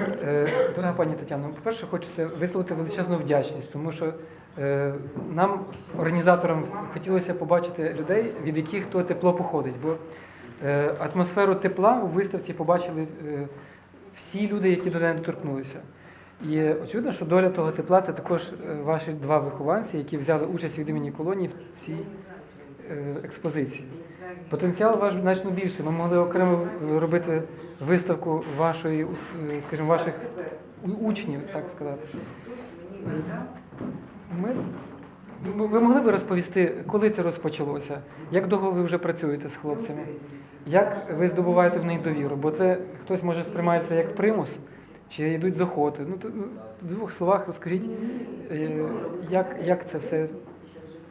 Е, Дорога пані Тетяно, по-перше, хочеться висловити величезну вдячність, тому що е, нам, організаторам, хотілося побачити людей, від яких то тепло походить. Бо е, атмосферу тепла у виставці побачили всі люди, які до неї доторкнулися. І очевидно, що доля того тепла це також ваші два вихованці, які взяли участь від імені колонії в цій експозиції. Потенціал ваш значно більший. Ми могли окремо робити виставку вашої, е, скажімо, ваших учнів, так сказати. Ми, ви- могли б розповісти, коли це розпочалося? Як довго ви вже працюєте з хлопцями? Як ви здобуваєте в них довіру? Бо це хтось може сприймається як примус, чи йдуть з охоти. Ну, ну, в двох словах розкажіть, е, як, як це все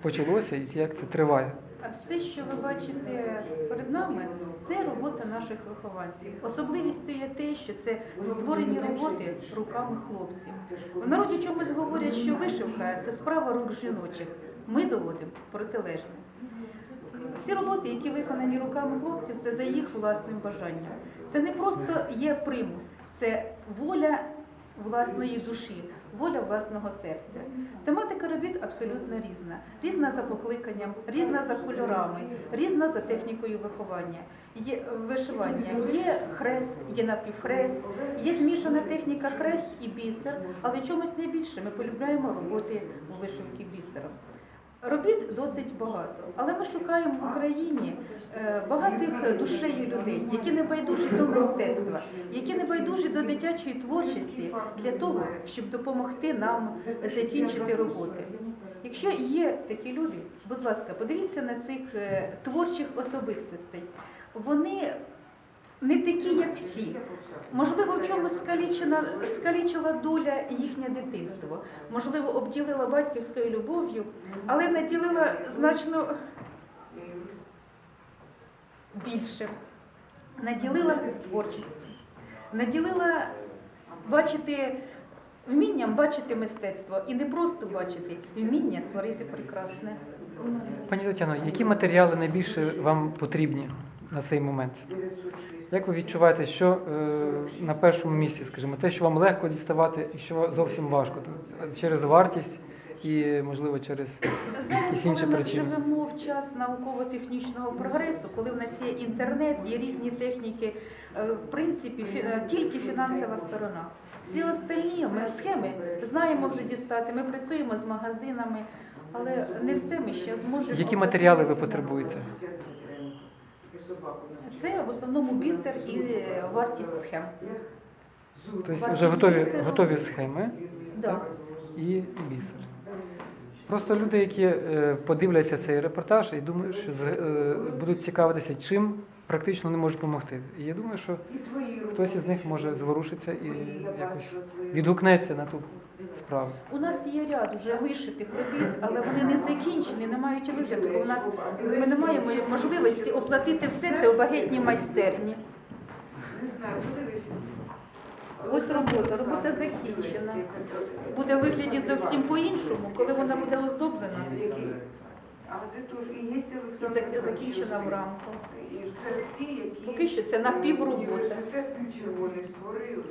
почалося і як це триває. А все, що ви бачите перед нами, це робота наших вихованців. Особливістю є те, що це створені роботи руками хлопців. В народі чомусь говорять, що вишивка це справа рук жіночих. Ми доводимо протилежне. Всі роботи, які виконані руками хлопців, це за їх власним бажанням. Це не просто є примус, це воля власної душі, воля власного серця. Тематика робіт абсолютно різна. Різна за покликанням, різна за кольорами, різна за технікою виховання. Є вишивання, є хрест, є напівхрест, є змішана техніка хрест і бісер, але чомусь найбільше ми полюбляємо роботи у вишивки бісером. Робіт досить багато, але ми шукаємо в Україні е, багатих душею людей, які не байдужі до мистецтва, які не байдужі до дитячої творчості для того, щоб допомогти нам закінчити роботи. Якщо є такі люди, будь ласка, подивіться на цих е, творчих особистостей. Вони не такі, як всі. Можливо, в чомусь скалічена, скалічила доля їхнє дитинство. Можливо, обділила батьківською любов'ю, але наділила значно більше. Наділила творчістю, наділила бачити вмінням бачити мистецтво і не просто бачити, вміння творити прекрасне. Пані Тетяно, які матеріали найбільше вам потрібні на цей момент? Як ви відчуваєте, що е, на першому місці, скажімо, те, що вам легко діставати і що зовсім важко? Тобто Через вартість і, можливо, через Зараз, якісь інші коли ми причини? живемо в час науково-технічного прогресу, коли в нас є інтернет, є різні техніки, е, в принципі, фі- е, тільки фінансова сторона. Всі остальні ми схеми знаємо вже дістати. Ми працюємо з магазинами, але не все ми ще зможемо. Які матеріали ви потребуєте? Це в основному бісер і е, вартість схем. Тобто вже готові, готові схеми Да. так? і, бісер. Просто люди, які е, подивляться цей репортаж і думають, що з- е, будуть цікавитися, чим практично вони можуть допомогти. І я думаю, що хтось із них може зворушитися і якось відгукнеться на ту справу. У нас є ряд вже вишитих робіт, але вони не закінчені, не мають вигляду. У нас ми не маємо можливості оплатити все це у багетній майстерні. Не знаю, подивись. Ось робота, робота закінчена. Буде вигляді зовсім по-іншому, коли вона буде оздоблена і є Олександр. зак- закінчена в рамку. І це ті, які Поки що це напівробота. університет червоний створили.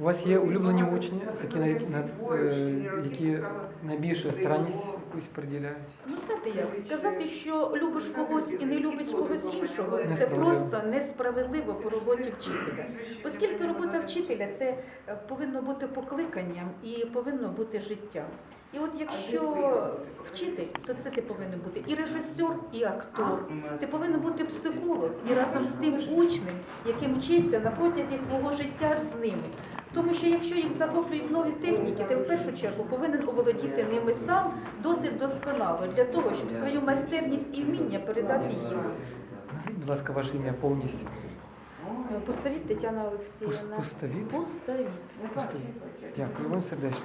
У вас є улюблені учні, такі на- е, які найбільше старанність якусь приділяють. Ну знаєте як, сказати, що любиш когось і не любиш когось іншого, це просто несправедливо по роботі вчителя. Оскільки робота вчителя це е, повинно бути покликанням і повинно бути життям. І от якщо вчитель, то це ти повинен бути і режисер, і актор. Ти повинен бути психолог і разом з тим учнем, яким вчиться на протязі свого життя з ними. Тому що якщо їх захоплюють нові техніки, ти в першу чергу повинен оволодіти ними сам досить досконало для того, щоб свою майстерність і вміння передати їм. Назвіть, будь ласка, ваше ім'я повністю. Поставіть Тетяна Олексіївна. Пустовіт? Пустовіт. Дякую вам сердечно.